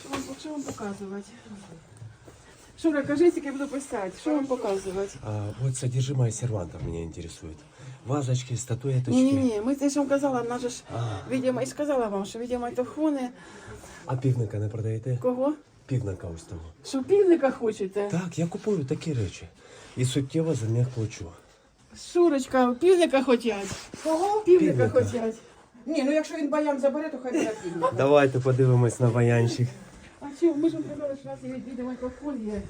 Що вам, що вам показувати? Шура, кажи, тільки буду писати. Що вам показувати? А, вот содержимое сервантов меня интересует. Вазочки, статуэточки. Ні, ні, ні, ми те, що вам казала, вона же ж, А, видимо, і сказала вам, що відеомайтофони. а півника не продаєте? Кого? Півника ось того. Що півника хочете? Так, я купую такі речі. І суттєво за них плачу. Шурочка, півника хотять. Кого? Півника Півника. хотять. Ні, ну якщо він баян забере, то хай буде півник. Давайте подивимось на баянчик. А чого? Ми ж вам казали, що у нас є відеомайкрофон є.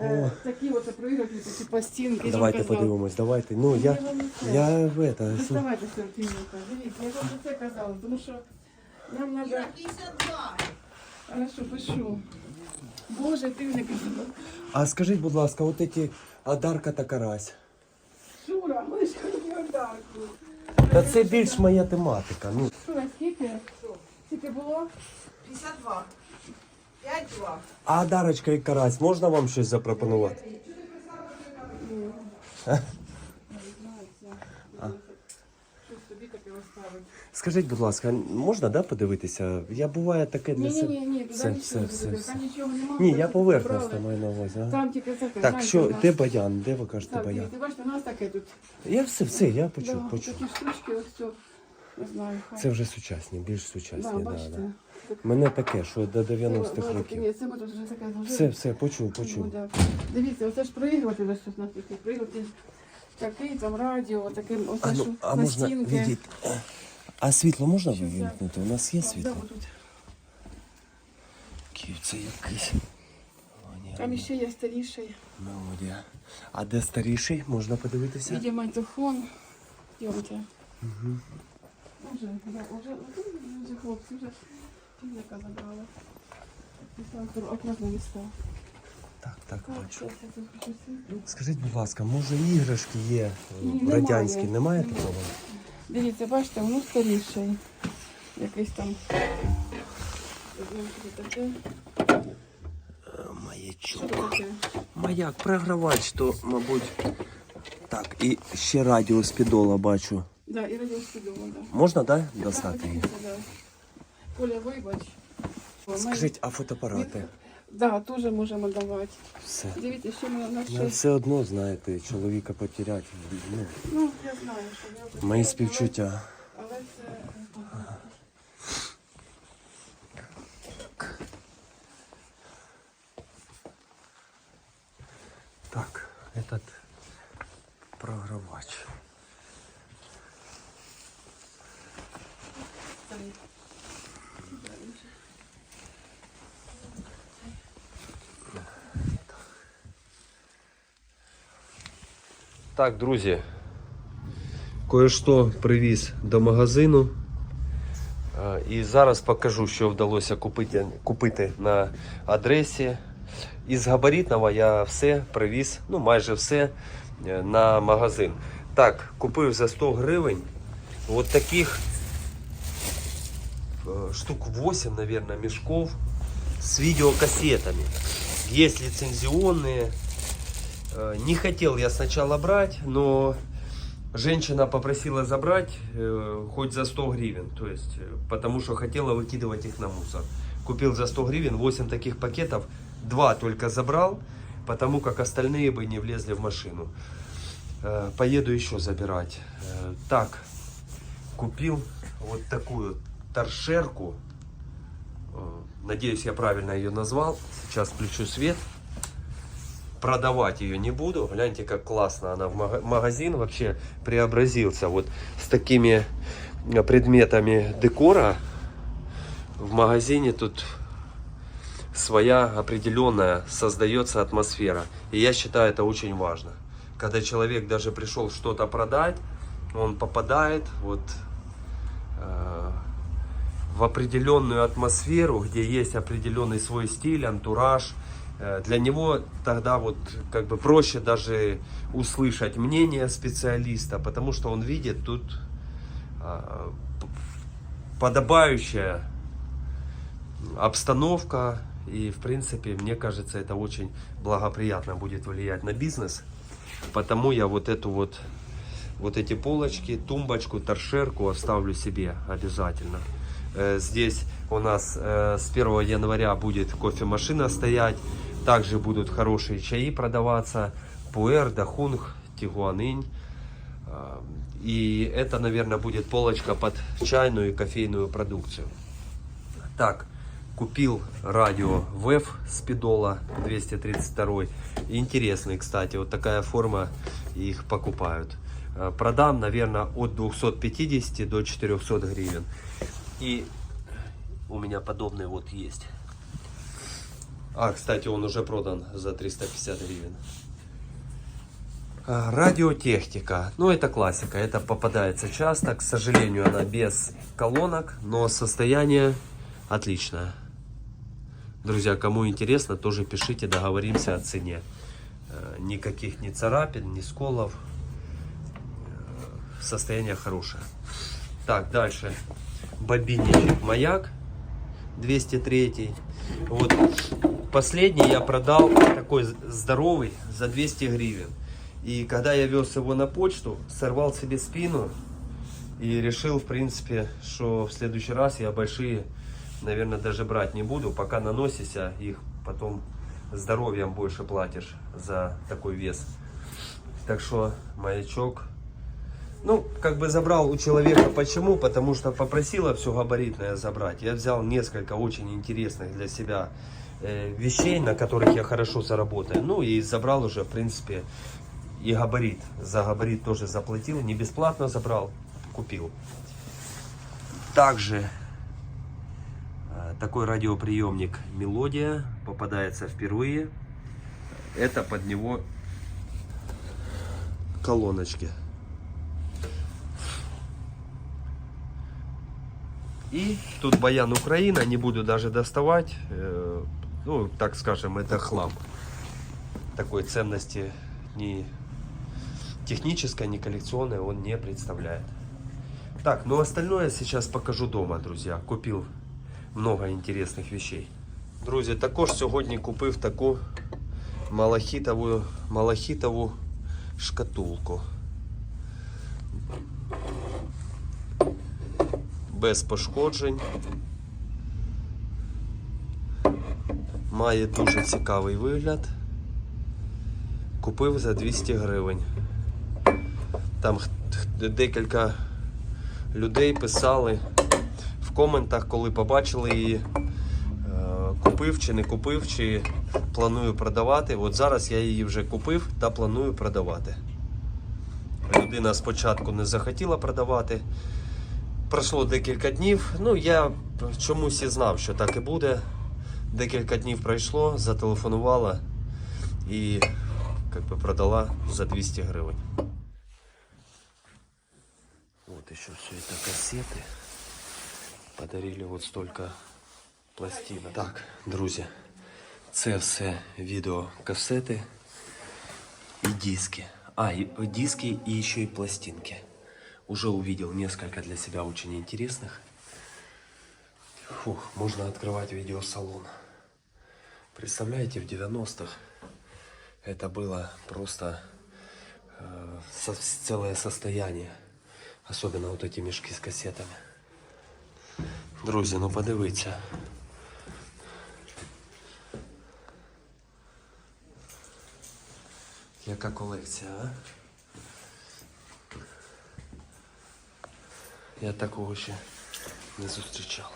Е, такі от проіграші, такі пластинки. Давайте подивимось, давайте. Ну, я, Я вам не я в это, с- Доставайте з цього півника. Дивіться, я вам за це казала, тому що нам треба... 52. Хорошо, пишу. Боже, півники. А скажіть, будь ласка, от эти Адарка та Карась. Шура, ми ж ходимо Дарку. Та це більш моя тематика. Ну, Що, скільки? Скільки було? 52. 5-2. а Дарочка і Карась, можна вам щось запропонувати собі таке оставить. Скажіть, будь ласка, можна да, подивитися? Я буває таке для Ні, ні, ні, ні, Все, все, все, все. Там нічого немає. Ні, я поверхностно маю на увазі. а? Там тільки таке. Так, знаєте, що, у нас- де баян? Де ви кажете Так, баян? дивіться, бачите, у нас таке тут. Я все, все, я почув, да, почув. Такі штучки, ось все. Не знаю, хай. Це вже сучасні, більш сучасні. да, Да, бачите. да. Так, Мене таке, що до це, 90-х бачите, років. Ні, це ми тут вже таке. Все, все, почув, Ну, почув. да. Дивіться, оце ж проігрувати ось тут у нас проігрувати. Такий там радіо, таким А, оце ну, що а можна пластинки. відійти? А світло можна вимкнути? У нас є світло? отут. Ки- Це якийсь. Там іще є старіший. Мелодія. А де старіший? Можна подивитися? Відеомайтофон. Йомте. Угу. Уже, да, уже, вже хлопці, вже півника забрали. Акуратно місто. Так, так, бачу. Скажіть, будь ласка, може іграшки є е, Ні, радянській? Немає Немає. такого? Дивіться, бачите, воно старіший. Якийсь там. Таке. Маячок. Маяк, програвач, то, мабуть. Так, і ще радіо з підола бачу. Да, і радіоскидово, да. Можна, да, достати її? Да. Коля, вибач. Скажіть, а фотоапарати? Да, теж можемо давати. Все. Дивіться, що ми на Ну, все одно, знаєте, чоловіка потеряти. Ну, Ну, я знаю, що я вже мої співчуття. Але це. Так, этот програвач. Так, друзі, кое-що привіз до магазину. Е, І зараз покажу, що вдалося купити, купити на адресі. Із габаритного я все привіз, ну майже все е, на магазин. Так, купив за 100 гривень. от таких э, штук 8, наверное, мешков с видеокассетами. Есть лицензионные. Э, Не хотел я сначала брать, но женщина попросила забрать э, хоть за 100 гривен. То есть, э, потому что хотела выкидывать их на мусор. Купил за 100 гривен 8 таких пакетов. Два только забрал, потому как остальные бы не влезли в машину. Поеду еще забирать. Так, купил вот такую торшерку. Надеюсь, я правильно ее назвал. Сейчас включу свет. Продавать ее не буду. Гляньте, как классно она в мага- магазин вообще преобразился. Вот с такими э, предметами декора в магазине тут своя определенная создается атмосфера. И я считаю это очень важно. Когда человек даже пришел что-то продать, он попадает вот э, в определенную атмосферу, где есть определенный свой стиль, антураж. Э, Для него тогда вот как бы проще даже услышать мнение специалиста, потому что он видит тут п- подобающая обстановка. И, в принципе, мне кажется, это очень благоприятно будет влиять на бизнес. Потому я вот эту вот, вот эти полочки, тумбочку, торшерку оставлю себе обязательно. Э, Здесь у нас э, с 1 января будет кофемашина стоять. Также будут хорошие чаи продаваться. Пуэр, Дахунг, Тигуанынь. А, И это, наверное, будет полочка под чайную и кофейную продукцию. Так, купил радио ВЭФ Спидола 232. Интересный, кстати, вот такая форма, их покупают. Э, Продам, наверное, от 250 до 400 гривен. И у меня подобный вот есть. А, кстати, он уже продан за 350 гривен. А, Радиотехника. Ну, это классика. Это попадается часто. К сожалению, она без колонок, но состояние отличное. Друзья, кому интересно, тоже пишите, договоримся о цене. Э, Никаких ни царапин, ни сколов. Э, Состояние хорошее. Так, дальше. Бобинничек «Маяк» 203. Вот последний я продал такой здоровый за 200 гривен. И когда я вез его на почту, сорвал себе спину и решил, в принципе, что в следующий раз я большие, наверное, даже брать не буду. Пока наносишься, их потом здоровьем больше платишь за такой вес. Так что маячок. Ну, как бы забрал у человека. Почему? Потому что попросила все габаритное забрать. Я взял несколько очень интересных для себя вещей, на которых я хорошо заработаю. Ну и забрал уже, в принципе, и габарит. За габарит тоже заплатил. Не бесплатно забрал, купил. Также э, такой радиоприемник Мелодия попадается впервые. Это под него колоночки. И тут баян Украина, не буду даже доставать. Э, Ну, так скажем, это хлам. Такой ценности ни технической, ни коллекционной он не представляет. Так, ну остальное сейчас покажу дома, друзья. Купил много інтересних вещей. Друзі, також сьогодні купив таку малахітову, малахітову шкатулку. Без пошкоджень. Має дуже цікавий вигляд. Купив за 200 гривень. Там декілька людей писали в коментах, коли побачили її, е, купив чи не купив, чи планую продавати. От зараз я її вже купив та планую продавати. Людина спочатку не захотіла продавати. Пройшло декілька днів. Ну, я чомусь і знав, що так і буде. Декілька днів пройшло, зателефонувала і как бы, продала за 200 гривень. Вот еще все это кассеты. Подарили вот столько пластинок. Так, друзі, це все відеокасети и диски. А, и диски и еще и пластинки. Уже увидел несколько для себя очень интересных. Фух, можно открывать видеосалон. Представляете, в 90-х это было просто э, со- целое состояние. Особенно вот эти мешки с кассетами. Друзі, ну подивіться. Яка колекція, а? Я такого ще не зустрічав.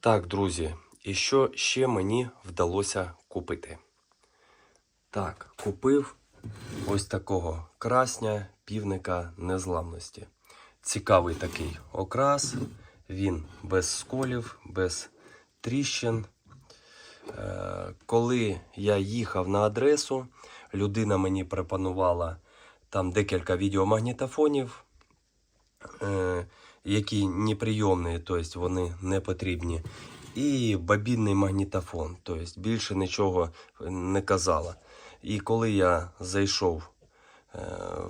Так, друзі, І що ще мені вдалося купити? Так, купив ось такого красня півника незламності. Цікавий такий окрас. Він без сколів, без тріщин. Е, Коли я їхав на адресу, людина мені пропонувала там декілька відеомагнітофонів, е, які неприйомні, тобто вони не потрібні. І бобінний магнітофон, тобто більше нічого не казала. І коли я зайшов е,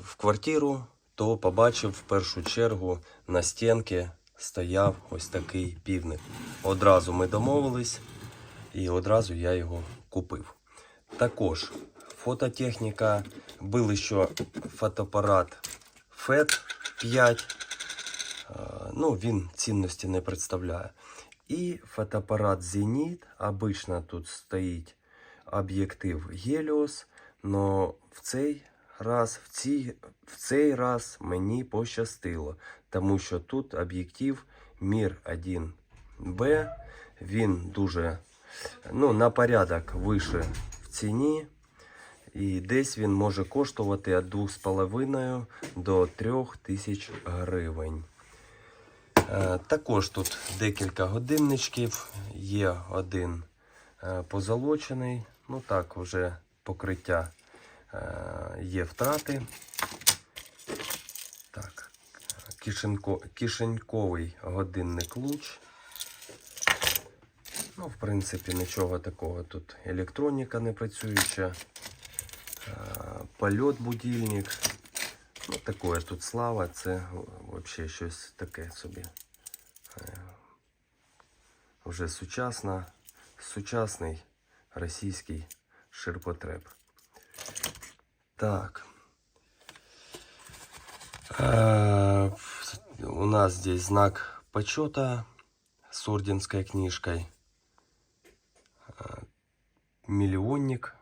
в квартиру, то побачив в першу чергу на стінці стояв ось такий півник. Одразу ми домовились, і одразу я його купив. Також фототехніка, був ще фотоапарат FET 5. ну, він цінності не представляє. І фотоапарат Zenit. Обично тут стоїть об'єктив Helios, но в цей раз, в, цій, в цей раз мені пощастило, тому що тут об'єктив Mir 1B. Він дуже ну, на порядок вище в ціні. І десь він може коштувати від 2,5 до 3 тисяч гривень. Е, Також тут декілька годинничків. Є один е, позолочений. Ну так, вже покриття е, є втрати. Так, кишенько, кишеньковий годинник луч. Ну, в принципі, нічого такого. Тут електроніка не працююча. Польот будильник. Ну, такое тут слава, це взагалі щось таке собі. Е, Вже сучасна, сучасний російський ширпотреб. Так. Е, У нас здесь знак почета с орденской книжкой. Э, Миллионник.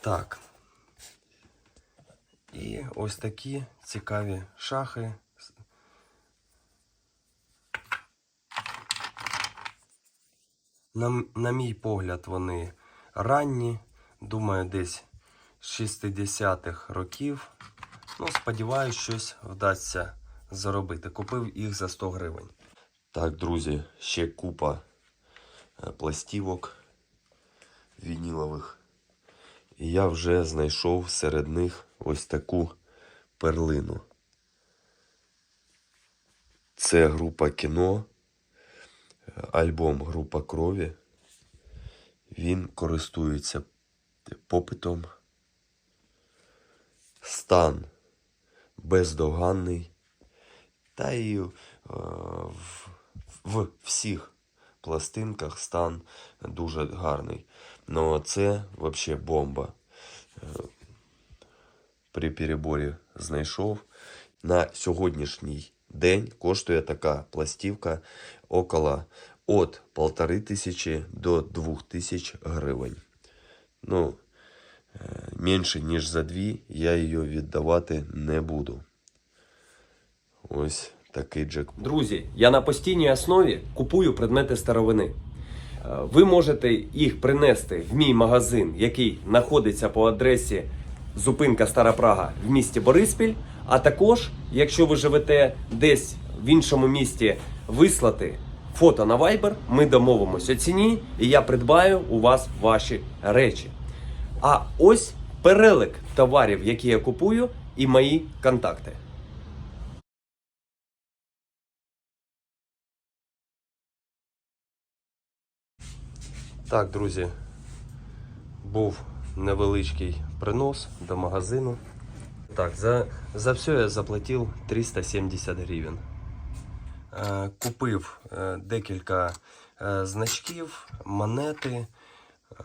Так. І ось такі цікаві шахи. На, на мій погляд, вони ранні. Думаю, десь з 60-х років. Ну, сподіваюсь, щось вдасться заробити. Купив їх за 100 гривень. Так, друзі, ще купа е, пластівок вінілових. І я вже знайшов серед них ось таку перлину. Це група кіно, альбом Група крові. Він користується попитом. Стан бездоганний. Та і е, в, в всіх пластинках стан дуже гарний. Ну це взагалі бомба. Е, При переборі знайшов. На сьогоднішній день коштує така пластівка около від 1500 до 2000 гривень. Ну, е, менше, ніж за дві, я її віддавати не буду. Ось такий джек. Друзі, я на постійній основі купую предмети старовини. Е, Ви можете їх принести в мій магазин, який знаходиться по адресі зупинка Стара Прага в місті Бориспіль. А також, якщо ви живете десь в іншому місті, вислати фото на Viber, ми домовимося ціні, і я придбаю у вас ваші речі. А ось перелик товарів, які я купую, і мої контакти. Так, друзі, був невеличкий принос до магазину. Так, за, за все я заплатив 370 гривень. Е, купив е, декілька е, значків, монети.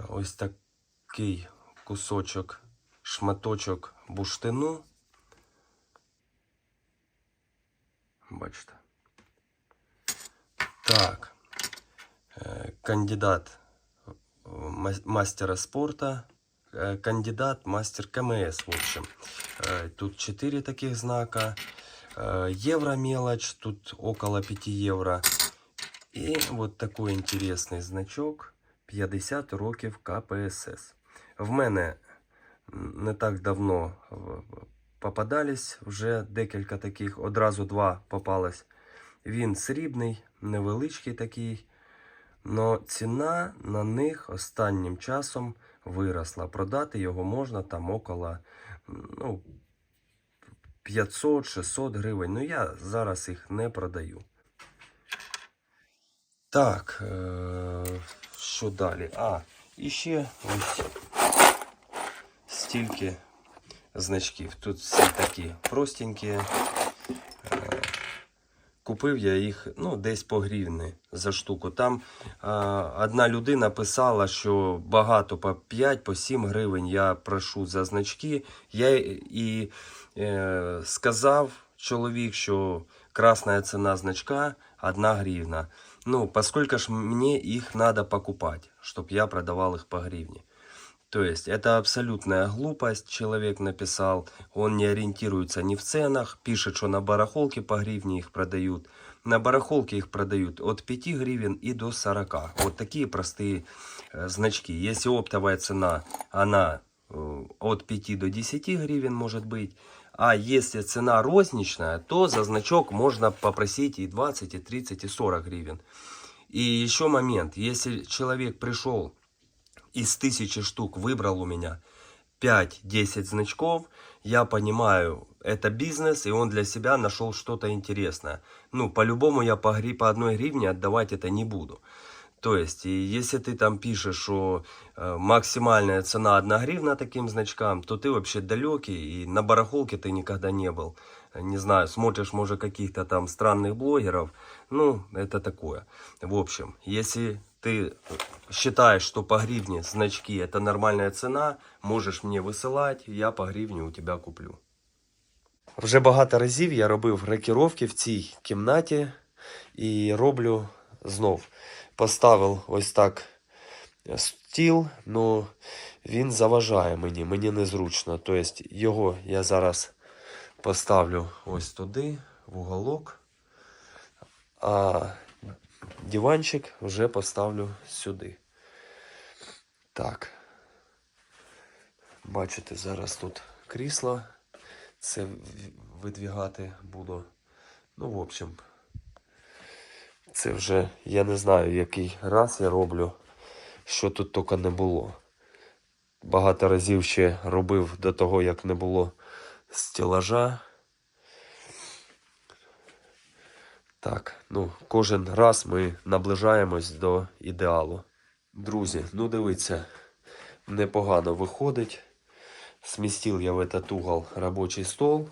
Ось такий кусочок, шматочок буштину. Бачите. Так. Кандидат мастера спорта, э, кандидат мастер КМС, в общем. Э, Тут 4 таких знака. Э, Евро мелочь, тут около 5 евро. И вот такой интересный значок 50 років КПСС. В мене м, не так давно в- в- попадались вже декілька таких, одразу два попалось. Він срібний, невеличкий такий. Но ціна на них останнім часом виросла. Продати його можна там около ну, 500-600 гривень. Ну я зараз їх не продаю. Так, е- що далі? А, і ще ось стільки значків. Тут всі такі простенькі. Е- купив я їх ну, десь по гривні за штуку. Там а, одна людина писала, що багато по 5, по 7 гривень я прошу за значки. Я і е, сказав чоловік, що красна ціна значка 1 гривна. Ну, поскольку ж мне их надо покупать, чтобы я продавал их по гривне. То есть это абсолютная глупость, человек написал, он не ориентируется ни в ценах, пишет, что на барахолке по гривне их продают. На барахолке их продают от 5 гривен и до 40. Вот такие простые э, значки. Если оптовая цена, она э, от 5 до 10 гривен может быть. А если цена розничная, то за значок можно попросить и 20, и 30, и 40 гривен. И еще момент, если человек пришел из тысячи штук выбрал у меня 5-10 значков, я понимаю, это бизнес, и он для себя нашел что-то интересное. Ну, по-любому я по, по одной гривне отдавать это не буду. То есть, и если ты там пишешь, что э, максимальная цена 1 гривна таким значкам, то ты вообще далекий, и на барахолке ты никогда не был. Не знаю, смотришь, может, каких-то там странных блогеров, ну, это такое. В общем, если ты считаешь, что по гривне значки это нормальная цена, можешь мне висилати, я по гривні у тебе куплю. Вже багато разів я робив рекіровки в цій кімнаті і роблю знов. Поставив ось так стіл, ну він заважає мені, мені незручно. Тобто його я зараз поставлю ось туди, в уголок. А диванчик вже поставлю сюди. Так. Бачите, зараз тут крісло. Це видвігати буду. Ну, в общем, це вже я не знаю, який раз я роблю, що тут тільки не було. Багато разів ще робив до того, як не було стелажа. Так, ну, кожен раз ми наближаємось до ідеалу. Друзі, ну дивіться, непогано виходить. Сместил я в этот угол рабочий стол.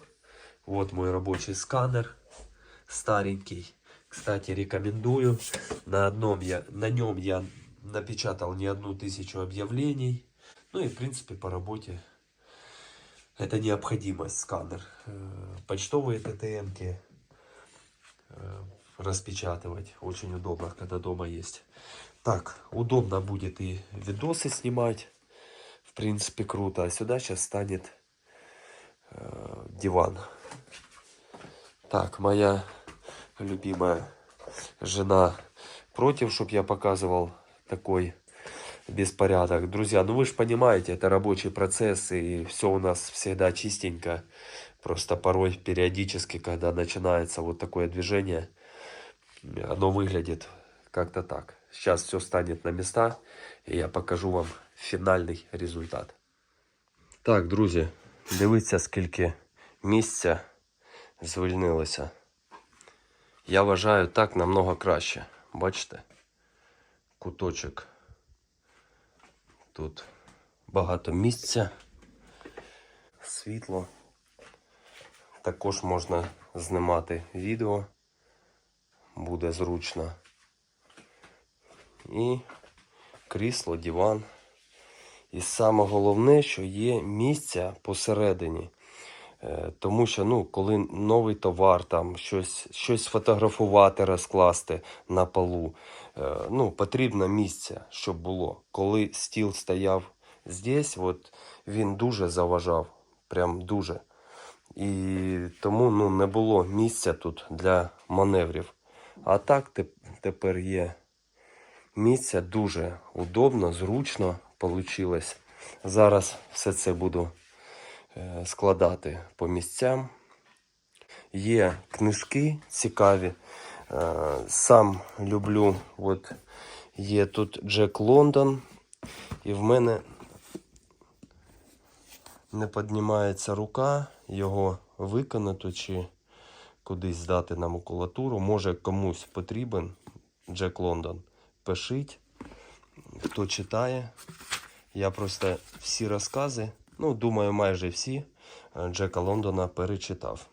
Вот мой рабочий сканер старенький. Кстати, рекомендую. На, одном я, на нем я напечатал не одну тысячу объявлений. Ну и в принципе по работе это необходимость сканер. Э, Почтовые ТТНки э, распечатывать очень удобно, когда дома есть. Так, удобно будет и видосы снимать. В принципе, круто. А сюда сейчас станет э, диван. Так, моя любимая жена против, чтобы я показывал такой беспорядок. Друзья, ну вы же понимаете, это рабочий процесс, и все у нас всегда чистенько. Просто порой периодически, когда начинается вот такое движение, оно выглядит как-то так. Сейчас все станет на места, і я покажу вам фінальний результат. Так, друзі, дивіться, скільки місця звільнилося. Я вважаю так намного краще. Бачите? Куточок. Тут багато місця, світло. Також можна знімати відео. Буде зручно. І крісло, диван. І саме головне, що є місця посередині. Е, Тому що ну, коли новий товар, там щось, щось фотографувати, розкласти на полу, ну, потрібно місце, щоб було. Коли стіл стояв здесь, от, він дуже заважав. Прям дуже. І тому ну, не було місця тут для маневрів. А так тепер є місця дуже удобно, зручно вийшло. Зараз все це буду е, складати по місцям. Є книжки цікаві. Е, Сам люблю, от є тут Джек Лондон, і в мене не піднімається рука його виконати чи кудись здати на макулатуру. Може комусь потрібен Джек Лондон. Пишіть, хто читає. Я просто всі розкази, ну, думаю, майже всі е, Джека Лондона перечитав.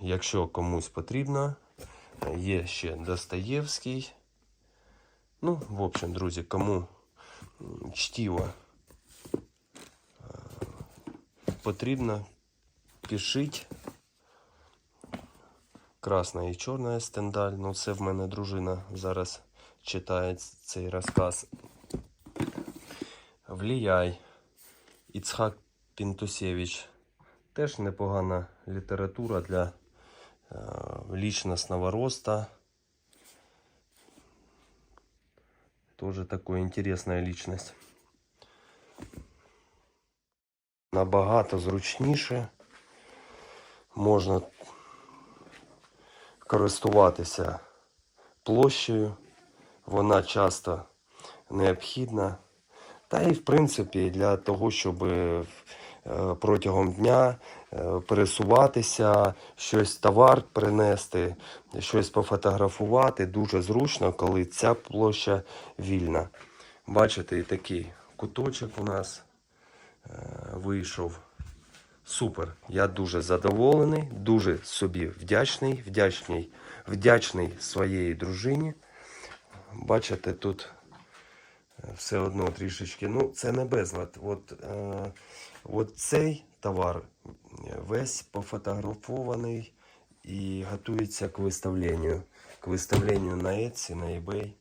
Якщо комусь потрібно, є ще Достоєвський. Ну, в общем, друзі, кому м, чтиво е, потрібно, пишіть. Красна і чорна стендаль. Ну, це в мене дружина зараз читає цей розказ. Влияй. Іцхак Пінтусєвич. Теж непогана література для личностного роста. Тоже такая интересная личность. Набагато зручніше. Можна користуватися площею. Вона часто необхідна. Та і в принципі для того, щоб е, протягом дня е, пересуватися, щось товар принести, щось пофотографувати. Дуже зручно, коли ця площа вільна. Бачите, і такий куточок у нас е, вийшов. Супер. Я дуже задоволений, дуже собі вдячний, вдячний, вдячний своєї дружині. Бачите, тут все одно трішечки. Ну, це не безлад. От, е, от цей товар е, весь пофотографований і готується к виставленню. К виставленню на Etsy, на eBay.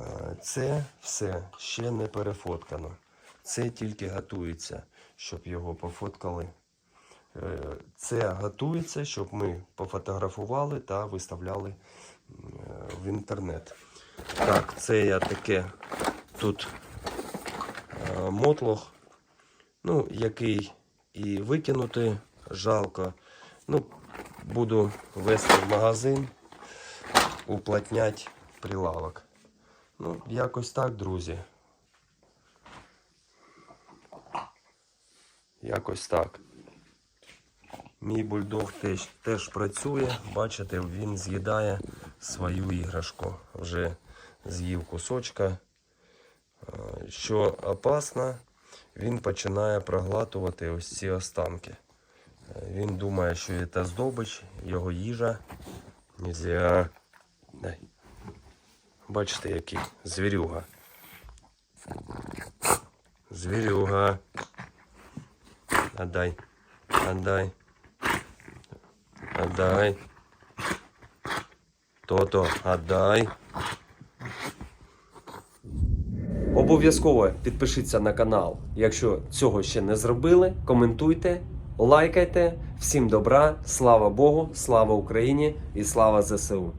Е, Це все ще не перефоткано. Це тільки готується, щоб його пофоткали. Е, Це готується, щоб ми пофотографували та виставляли е, в інтернет. Так, це я таке тут е, мотлох, ну, який і викинути жалко. Ну, буду вести в магазин, уплотнять прилавок. Ну, якось так, друзі. Якось так. Мій бульдог теж, теж працює. Бачите, він з'їдає свою іграшку. Вже з'їв кусочка. Що опасно, він починає проглатувати ось ці останки. Він думає, що це здобич, його їжа. Нельзя. Дай. Бачите, який звірюга. Звірюга. Отдай. Отдай. Отдай. То-то. Обов'язково підпишіться на канал, якщо цього ще не зробили. Коментуйте, лайкайте. Всім добра, слава Богу, слава Україні і слава ЗСУ.